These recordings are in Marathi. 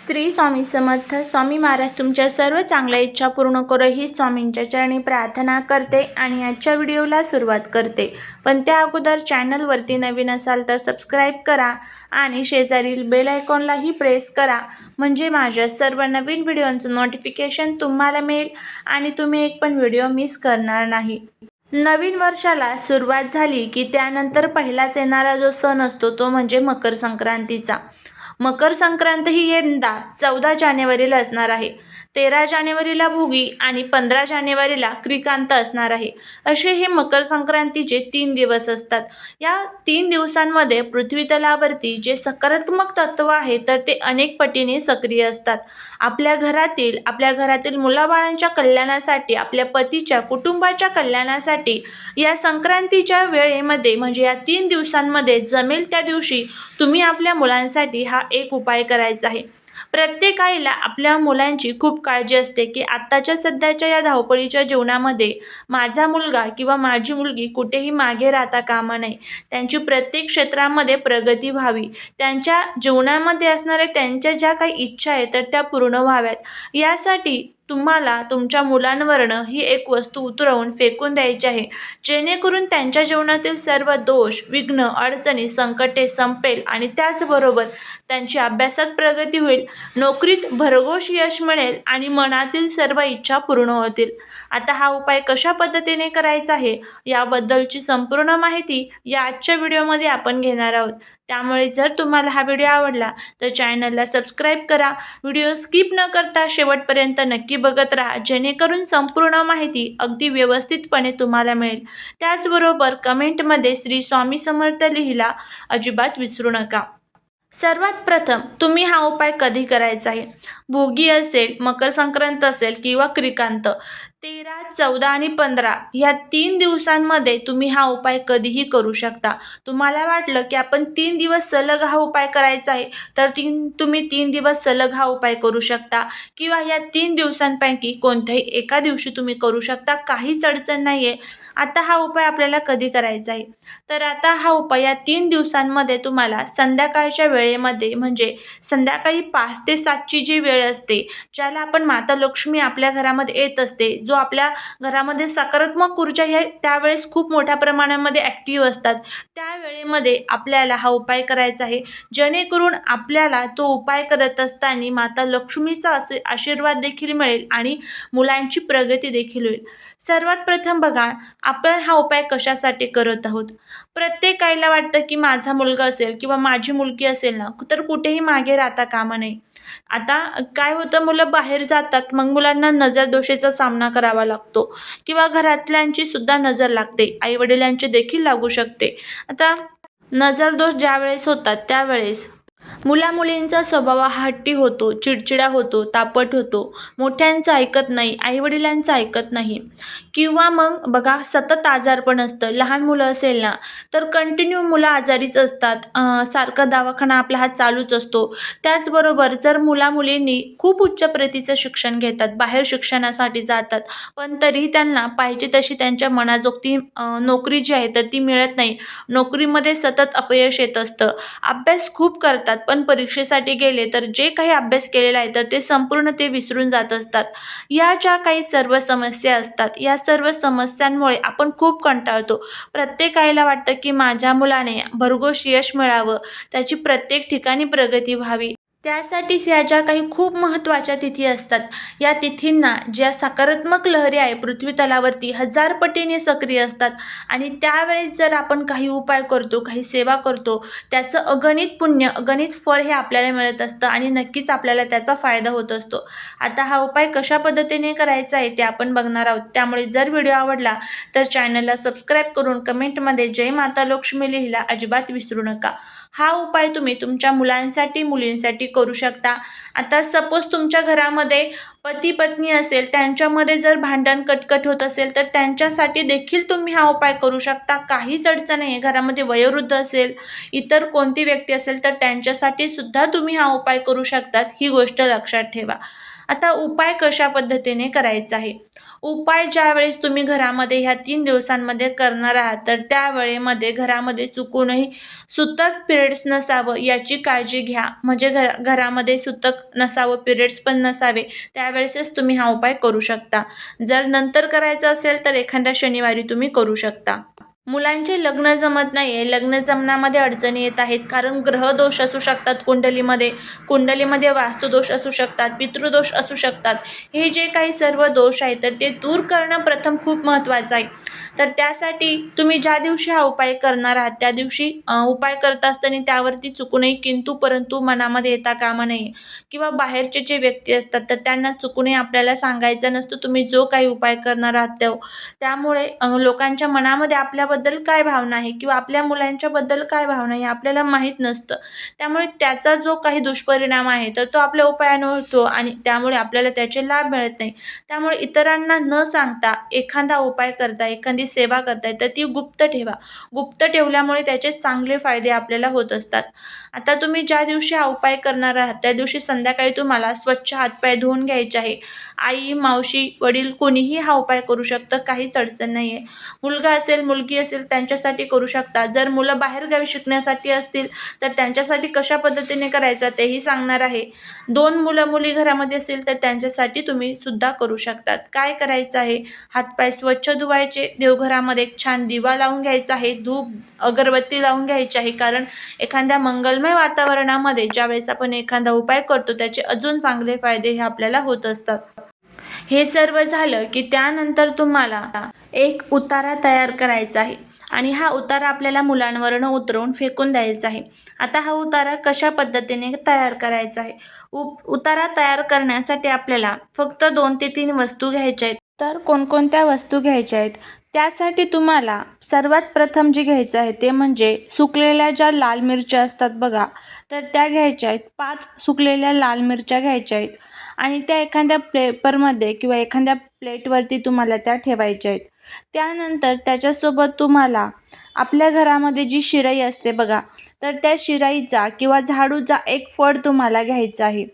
श्री स्वामी समर्थ स्वामी महाराज तुमच्या सर्व चांगल्या इच्छा पूर्ण करो ही स्वामींच्या चरणी प्रार्थना करते आणि आजच्या व्हिडिओला सुरुवात करते. पण त्या अगोदर चॅनलवरती नवीन असाल तर सबस्क्राईब करा आणि शेजारील बेल आयकॉनलाही प्रेस करा. म्हणजे माझ्या सर्व नवीन व्हिडिओंचं नोटिफिकेशन तुम्हाला मिळेल आणि तुम्ही एक पण व्हिडिओ मिस करणार नाही. नवीन वर्षाला सुरुवात झाली की त्यानंतर पहिलाच येणारा जो सण असतो तो म्हणजे मकर संक्रांतीचा. मकर संक्रांत ही यंदा चौदा जानेवारीला असणार आहे. तेरा जानेवारीला भोगी आणि पंधरा जानेवारीला क्रिकांत असणार आहे. असे हे मकर संक्रांतीचे तीन दिवस असतात. या तीन दिवसांमध्ये पृथ्वी तलावरती जे सकारात्मक तत्व आहे तर ते अनेक पटीने सक्रिय असतात. आपल्या घरातील आपल्या घरातील मुलाबाळांच्या कल्याणासाठी आपल्या पतीच्या कुटुंबाच्या कल्याणासाठी या संक्रांतीच्या वेळेमध्ये म्हणजे या तीन दिवसांमध्ये जमेल त्या दिवशी तुम्ही आपल्या मुलांसाठी हा एक उपाय करायचा आहे. प्रत्येक आईला आपल्या मुलांची खूप काळजी असते की आत्ताच्या सध्याच्या या धावपळीच्या जीवनामध्ये माझा मुलगा किंवा माझी मुलगी कुठेही मागे राहता कामा नये. त्यांची प्रत्येक क्षेत्रामध्ये प्रगती व्हावी. त्यांच्या जीवनामध्ये असणाऱ्या त्यांच्या ज्या काही इच्छा आहेत तर त्या पूर्ण व्हाव्यात. यासाठी तुम्हाला तुमच्या मुलांवरनं ही एक वस्तू उतरवून फेकून द्यायची आहे. जेणेकरून त्यांच्या जीवनातील सर्व दोष विघ्न अडचणी संकटे संपेल आणि त्याचबरोबर त्यांची अभ्यासात प्रगती होईल. नोकरीत भरघोष यश मिळेल आणि मनातील सर्व इच्छा पूर्ण होतील. आता हा उपाय कशा पद्धतीने करायचा आहे? याबद्दलची संपूर्ण माहिती या आजच्या व्हिडिओमध्ये आपण घेणार आहोत. त्यामुळे जर तुम्हाला हा व्हिडिओ आवडला तर चॅनलला सबस्क्राईब करा. व्हिडिओ स्किप न करता शेवटपर्यंत नक्की बघत राहा जेणेकरून संपूर्ण माहिती अगदी व्यवस्थितपणे तुम्हाला मिळेल. त्याचबरोबर कमेंटमध्ये श्री स्वामी समर्थ लिहिला अजिबात विसरू नका. सर्वात प्रथम तुम्ही हा उपाय कधी करायचा आहे? भोगी असेल मकर संक्रांत असेल किंवा क्रिकांत तेरा चौदा आणि पंधरा ह्या तीन दिवसांमध्ये तुम्ही हा उपाय कधीही करू शकता. तुम्हाला वाटलं की आपण तीन दिवस सलग हा उपाय करायचा आहे तर तीन तुम्ही तीन दिवस सलग हा उपाय करू शकता. किंवा ह्या तीन दिवसांपैकी कोणत्याही एका दिवशी तुम्ही करू शकता. काहीच अडचण नाही आहे आता हा उपाय आपल्याला कधी करायचा आहे? तर आता हा उपाय या तीन दिवसांमध्ये तुम्हाला संध्याकाळच्या वेळेमध्ये म्हणजे संध्याकाळी पाच ते सातची जी वेळ असते ज्याला आपण माता लक्ष्मी आपल्या घरामध्ये येत असते जो आपल्या घरामध्ये सकारात्मक ऊर्जा ह्या त्यावेळेस खूप मोठ्या प्रमाणामध्ये ॲक्टिव्ह असतात. त्या वेळेमध्ये आपल्याला हा उपाय करायचा आहे. जेणेकरून आपल्याला तो उपाय करत असताना माता लक्ष्मीचा असे आशीर्वाद देखील मिळेल आणि मुलांची प्रगती देखील होईल. सर्वात प्रथम बघा आपण हा उपाय कशासाठी करत आहोत? प्रत्येक आईला वाटतं की माझा मुलगा असेल किंवा माझी मुलगी असेल ना तर कुठेही मागे राहता कामा नये. आता काय होतं मुलं बाहेर जातात मग मुलांना नजरदोषेचा सामना करावा लागतो किंवा घरातल्यांची सुद्धा नजर लागते आईवडिलांची देखील लागू शकते. आता नजरदोष ज्यावेळेस होतात त्यावेळेस मुलामुलींचा स्वभाव हा हट्टी होतो चिडचिडा होतो तापट होतो. मोठ्यांचं ऐकत नाही आईवडिलांचं ऐकत नाही. किंवा मग बघा सतत आजारपण असतं. लहान मुलं असेल ना तर कंटिन्यू मुलं आजारीच असतात. सारखा दवाखाना आपला हा चालूच असतो. त्याचबरोबर जर मुलामुलींनी खूप उच्च प्रतीचं शिक्षण घेतात बाहेर शिक्षणासाठी जातात पण तरीही त्यांना पाहिजे तशी त्यांच्या मनाजोगती नोकरी जी आहे तर ती मिळत नाही. नोकरीमध्ये सतत अपयश येत असतं. अभ्यास खूप करतात पण परीक्षेसाठी गेले तर जे काही अभ्यास केलेला आहे तर ते संपूर्ण ते विसरून जात असतात. या ज्या काही सर्व समस्या असतात या सर्व समस्यांमुळे आपण खूप कंटाळतो. प्रत्येक आईला वाटतं की माझ्या मुलाने भरघोष यश मिळावं त्याची प्रत्येक ठिकाणी प्रगती व्हावी. त्यासाठीच या ज्या काही खूप महत्त्वाच्या तिथी असतात. या तिथींना ज्या सकारात्मक लहरी आहे पृथ्वी तलावरती हजार पटीने सक्रिय असतात. आणि त्यावेळेस जर आपण काही उपाय करतो काही सेवा करतो त्याचं अगणित पुण्य अगणित फळ हे आपल्याला मिळत असतं आणि नक्कीच आपल्याला त्याचा फायदा होत असतो. आता हा उपाय कशा पद्धतीने करायचा आहे ते आपण बघणार आहोत. त्यामुळे जर व्हिडिओ आवडला तर चॅनलला सबस्क्राईब करून कमेंटमध्ये जय माता लक्ष्मी लिहिला अजिबात विसरू नका. हा उपाय तुम्ही तुमच्या मुलांसाठी मुलींसाठी करू शकता. आता सपोज तुमच्या घरामध्ये पती पत्नी असेल त्यांच्यामध्ये जर भांडण कटकट होत असेल तर त्यांच्यासाठी देखील तुम्ही हा उपाय करू शकता. काहीच अडचण नाही आहे घरामध्ये वयोवृद्ध असेल इतर कोणती व्यक्ती असेल तर त्यांच्यासाठी सुद्धा तुम्ही हा उपाय करू शकतात. ही गोष्ट लक्षात ठेवा. आता उपाय कशा पद्धतीने करायचा आहे? उपाय ज्यावेळेस तुम्ही घरामध्ये ह्या तीन दिवसांमध्ये करणार आहात तर त्यावेळेमध्ये घरामध्ये चुकूनही सुतक पिरियड्स नसावं याची काळजी घ्या. म्हणजे घरा घरामध्ये सुतक नसावं पिरियड्स पण नसावे त्यावेळेसच तुम्ही हा उपाय करू शकता. जर नंतर करायचं असेल तर एखाद्या शनिवारी तुम्ही करू शकता. मुलांचे लग्न जमत नाही आहे लग्न जमण्यामध्ये अडचणी येत आहेत. कारण ग्रहदोष असू शकतात कुंडलीमध्ये. कुंडलीमध्ये वास्तुदोष असू शकतात पितृदोष असू शकतात. हे जे काही सर्व दोष आहेत तर ते दूर करणं प्रथम खूप महत्त्वाचं आहे. तर त्यासाठी तुम्ही ज्या दिवशी हा उपाय करणार आहात त्या दिवशी उपाय करत असताना त्यावरती चुकूनही किंतु परंतु मनामध्ये येता कामा नये. किंवा बाहेरचे जे व्यक्ती असतात तर त्यांना चुकूनही आपल्याला सांगायचं नसतं तुम्ही जो काही उपाय करणार आहात त्यामुळे लोकांच्या मनामध्ये आपल्या आपल्याबद्दल काय भावना आहे किंवा आपल्या मुलांच्याबद्दल काय भावना आहे आपल्याला माहीत नसतं. त्यामुळे त्याचा जो काही दुष्परिणाम आहे तर तो आपल्या उपायानं होतो आणि त्यामुळे आपल्याला त्याचे लाभ मिळत नाही. त्यामुळे इतरांना न सांगता एखादा उपाय करता एखादी सेवा करताय तर ती गुप्त ठेवा. गुप्त ठेवल्यामुळे त्याचे चांगले फायदे आपल्याला होत असतात. आता तुम्ही ज्या दिवशी हा उपाय करणार आहात त्या दिवशी संध्याकाळी तुम्हाला स्वच्छ हातपाय धुवून घ्यायचे आहे. आई मावशी वडील कोणीही हा उपाय करू शकतं काहीच अडचण नाही आहे मुलगा असेल मुलगी असेल त्यांच्यासाठी करू शकता. जर मुलं बाहेरगावी शिकण्यासाठी असतील तर त्यांच्यासाठी कशा पद्धतीने करायचं तेही सांगणार आहे. दोन मुलं मुली घरामध्ये असेल तर त्यांच्यासाठी तुम्ही सुद्धा करू शकतात. काय करायचं आहे? हातपाय स्वच्छ धुवायचे. देवघरामध्ये एक छान दिवा लावून घ्यायचा आहे. धूप अगरबत्ती लावून घ्यायची आहे. कारण एखाद्या मंगलमय वातावरणामध्ये ज्यावेळेस आपण एखादा उपाय करतो त्याचे अजून चांगले फायदे हे आपल्याला होत असतात. हे सर्व झालं की त्यानंतर तुम्हाला एक उतारा तयार करायचा आहे. आणि हा उतारा आपल्याला मुलांवरनं उतरवून फेकून द्यायचा आहे. आता हा उतारा कशा पद्धतीने तयार करायचा आहे? उ उतारा तयार करण्यासाठी आपल्याला फक्त दोन ते तीन वस्तू घ्यायच्या आहेत. तर कोणकोणत्या वस्तू घ्यायच्या आहेत? त्यासाठी तुम्हाला सर्वात प्रथम जे घ्यायचं आहे ते म्हणजे सुकलेल्या ज्या लाल मिरच्या असतात बघा तर त्या घ्यायच्या आहेत. पाच सुकलेल्या लाल मिरच्या घ्यायच्या आहेत. आणि त्या एखाद्या पेपरमध्ये किंवा एखाद्या प्लेटवरती तुम्हाला त्या ठेवायच्या आहेत. त्यानंतर त्याच्यासोबत तुम्हाला आपल्या घरामध्ये जी शिराई असते बघा तर त्या शिराईचा किंवा झाडूचा एक फळ तुम्हाला घ्यायचा आहे.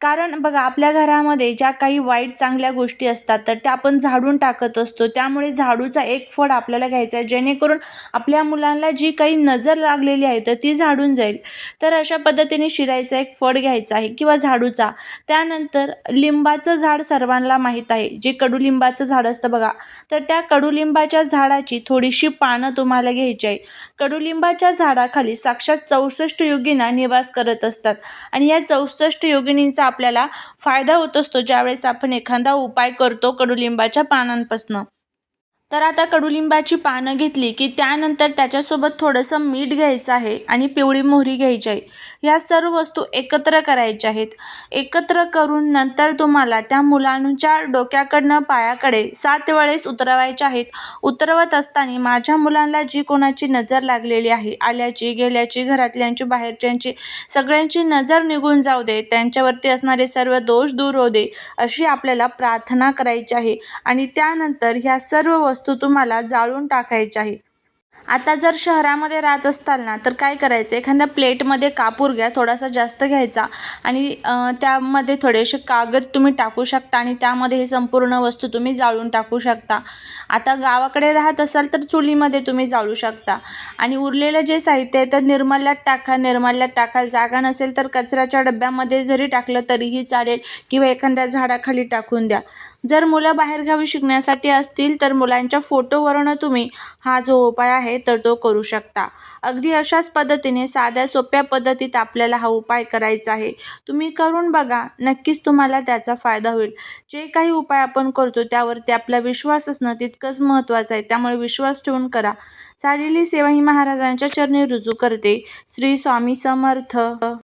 कारण बघा आपल्या घरामध्ये ज्या काही वाईट चांगल्या गोष्टी असतात तर त्या आपण झाडून टाकत असतो. त्यामुळे झाडूचा एक फळ आपल्याला घ्यायचा आहे. जेणेकरून आपल्या मुलांना जी काही नजर लागलेली आहे तर ती झाडून जाईल. तर अशा पद्धतीने शिरायचा एक फळ घ्यायचा आहे किंवा झाडूचा. त्यानंतर लिंबाचं झाड सर्वांना माहीत आहे. जे कडुलिंबाचं झाड असतं बघा तर त्या कडुलिंबाच्या झाडाची थोडीशी पानं तुम्हाला घ्यायची आहे. कडुलिंबाच्या झाडाखाली साक्षात चौसष्ट योगिना निवास करत असतात. आणि या चौसष्ट योगिनींचा आपल्याला फायदा होत असतो ज्यावेळेस आपण एखादा उपाय करतो कडुलिंबाच्या पानांपासून. तर आता कडुलिंबाची पानं घेतली की त्यानंतर त्याच्यासोबत थोडंसं मीठ घ्यायचं आहे आणि पिवळी मोहरी घ्यायची आहे. ह्या सर्व वस्तू एकत्र करायच्या आहेत. एकत्र करून नंतर तुम्हाला त्या मुलांच्या डोक्याकडनं पायाकडे सात वेळेस उतरवायच्या आहेत. उतरवत असताना माझ्या मुलांना जी कोणाची नजर लागलेली आहे आल्याची गेल्याची घरातल्यांची बाहेरच्यांची सगळ्यांची नजर निघून जाऊ दे त्यांच्यावरती असणारे सर्व दोष दूर होऊ दे अशी आपल्याला प्रार्थना करायची आहे. आणि त्यानंतर ह्या सर्व वस्तू तुम्हाला जाळून टाकायच्या आहे. आता जर शहरामध्ये राहत असताल ना तर काय करायचं? एखाद्या प्लेटमध्ये कापूर घ्या थोडासा जास्त घ्यायचा. आणि त्यामध्ये थोडेसे कागद तुम्ही टाकू शकता आणि त्यामध्ये हे संपूर्ण वस्तू तुम्ही जाळून टाकू शकता. आता गावाकडे राहत असाल तर चुलीमध्ये तुम्ही जाळू शकता. आणि उरलेलं जे साहित्य आहे तर निर्मल्यात टाका. निर्मल्यात टाकायला जागा नसेल तर कचऱ्याच्या डब्यामध्ये जरी टाकलं तरीही चालेल किंवा एखाद्या झाडाखाली टाकून द्या. जर मुलं बाहेरगावी शिकण्यासाठी असतील तर मुलांच्या फोटोवरून तुम्ही हा जो उपाय आहे तर तो करू शकता. अगदी अशाच पद्धतीने साध्या सोप्या पद्धतीत आपल्याला हा उपाय करायचा आहे. तुम्ही करून बघा नक्कीच तुम्हाला त्याचा फायदा होईल. जे काही उपाय आपण करतो त्यावरती आपला विश्वास असणं तितकंच महत्त्वाचं आहे. त्यामुळे विश्वास ठेवून करा. चालेली सेवा ही महाराजांच्या चरणी रुजू करते. श्री स्वामी समर्थ.